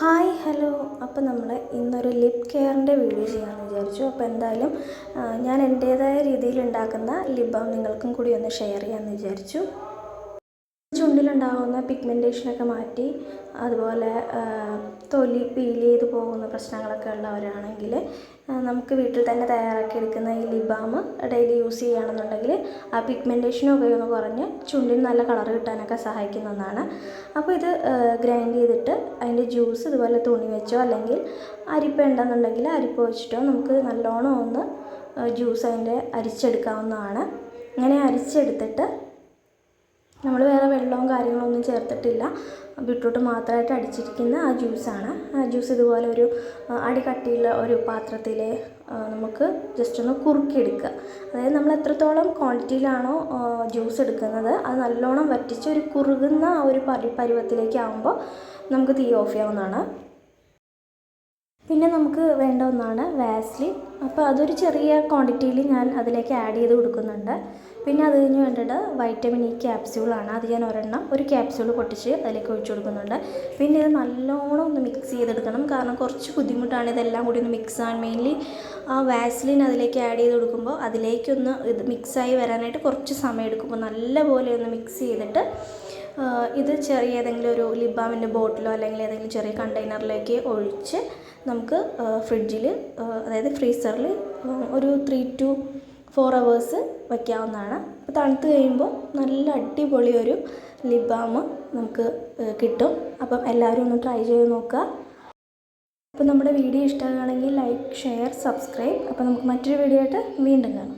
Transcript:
Hi hello. അപ്പോൾ നമ്മൾ ഇന്നൊരു ലിപ് കെയറിന്റെ വീഡിയോ ചെയ്യാമെന്ന് വിചാരിച്ചു. അപ്പോൾ എന്തായാലും ഞാൻ എന്റേതായ രീതിയിൽ ഉണ്ടാക്കുന്ന ലിപ് നിങ്ങൾക്കും കൂടി ഒന്ന് ഷെയർ ചെയ്യാമെന്ന് വിചാരിച്ചു. ചുണ്ടിലുണ്ടാകുന്ന പിഗ്മെന്റേഷനൊക്കെ മാറ്റി അതുപോലെ തൊലി പീൽ ചെയ്ത് പോകുന്ന പ്രശ്നങ്ങളൊക്കെ ഉള്ളവരാണെങ്കിൽ നമുക്ക് വീട്ടിൽ തന്നെ തയ്യാറാക്കി എടുക്കുന്ന ഈ ബാം ഡെയിലി യൂസ് ചെയ്യുകയാണെന്നുണ്ടെങ്കിൽ ആ പിഗ്മെന്റേഷനൊക്കെ ഉപയോഗം കുറഞ്ഞ് ചുണ്ടിന് നല്ല കളർ കിട്ടാനൊക്കെ സഹായിക്കുന്ന ഒന്നാണ്. അപ്പോൾ ഇത് ഗ്രൈൻഡ് ചെയ്തിട്ട് അതിന്റെ ജ്യൂസ് ഇതുപോലെ തുണി വെച്ചോ അല്ലെങ്കിൽ അരിപ്പ ഉണ്ടെന്നുണ്ടെങ്കിൽ അരിപ്പ വെച്ചിട്ടോ നമുക്ക് നല്ലോണം ഒന്ന് ജ്യൂസ് അതിന്റെ അരിച്ചെടുക്കാവുന്നതാണ്. ഇങ്ങനെ അരിച്ചെടുത്തിട്ട് നമ്മൾ വേറെ വെള്ളവും കാര്യങ്ങളൊന്നും ചേർത്തിട്ടില്ല. ബീട്രൂട്ട് മാത്രമായിട്ട് അടിച്ചിരിക്കുന്ന ആ ജ്യൂസാണ്. ആ ജ്യൂസ് ഇതുപോലെ ഒരു അടി കട്ടിയുള്ള ഒരു പാത്രത്തിൽ നമുക്ക് ജസ്റ്റ് ഒന്ന് കുറുക്കിയെടുക്കുക. അതായത് നമ്മൾ എത്രത്തോളം ക്വാണ്ടിറ്റിയിലാണോ ജ്യൂസ് എടുക്കുന്നത് അത് നല്ലോണം വറ്റിച്ച് ഒരു കുറുകുന്ന ആ ഒരു പരി പരുവത്തിലേക്ക് ആകുമ്പോൾ നമുക്ക് തീ ഓഫ് ചെയ്യാവുന്നതാണ്. പിന്നെ നമുക്ക് വേണ്ട ഒന്നാണ് വാസ്ലിൻ അപ്പോൾ അതൊരു ചെറിയ ക്വാണ്ടിറ്റിയിൽ ഞാൻ അതിലേക്ക് ആഡ് ചെയ്ത് കൊടുക്കുന്നുണ്ട്. പിന്നെ അത് കഴിഞ്ഞ് വേണ്ടത് വൈറ്റമിൻ ഇ ക്യാപ്സ്യൂളാണ് അത് ഞാൻ ഒരെണ്ണം ഒരു ക്യാപ്സ്യൂൾ പൊട്ടിച്ച് അതിലേക്ക് ഒഴിച്ചു കൊടുക്കുന്നുണ്ട്. പിന്നെ ഇത് നല്ലോണം ഒന്ന് മിക്സ് ചെയ്തെടുക്കണം. കാരണം കുറച്ച് ബുദ്ധിമുട്ടാണ് ഇതെല്ലാം കൂടി ഒന്ന് മിക്സ് ആവാൻ. മെയിൻലി ആ വാസ്ലിൻ അതിലേക്ക് ആഡ് ചെയ്ത് കൊടുക്കുമ്പോൾ അതിലേക്കൊന്ന് ഇത് മിക്സായി വരാനായിട്ട് കുറച്ച് സമയം എടുക്കുമ്പോൾ നല്ലപോലെ ഒന്ന് മിക്സ് ചെയ്തിട്ട് ഇത് ചെറിയ ഏതെങ്കിലും ഒരു ലിബാമിന്റെ ബോട്ടിലോ അല്ലെങ്കിൽ ഏതെങ്കിലും ചെറിയ കണ്ടെയ്നറിലേക്ക് ഒഴിച്ച് നമുക്ക് ഫ്രിഡ്ജിൽ അതായത് ഫ്രീസറിൽ ഒരു ത്രീ ടു ഫോർ അവേഴ്സ് വയ്ക്കാവുന്നതാണ് അപ്പോൾ തണുത്ത് കഴിയുമ്പോൾ നല്ല അടിപൊളി ഒരു ലിബാം നമുക്ക് കിട്ടും. അപ്പം എല്ലാവരും ഒന്ന് ട്രൈ ചെയ്ത് നോക്കുക. അപ്പോൾ നമ്മുടെ വീഡിയോ ഇഷ്ടമാണെങ്കിൽ ലൈക്ക് ഷെയർ സബ്സ്ക്രൈബ് അപ്പോൾ നമുക്ക് മറ്റൊരു വീഡിയോ ആയിട്ട് വീണ്ടും കാണാം.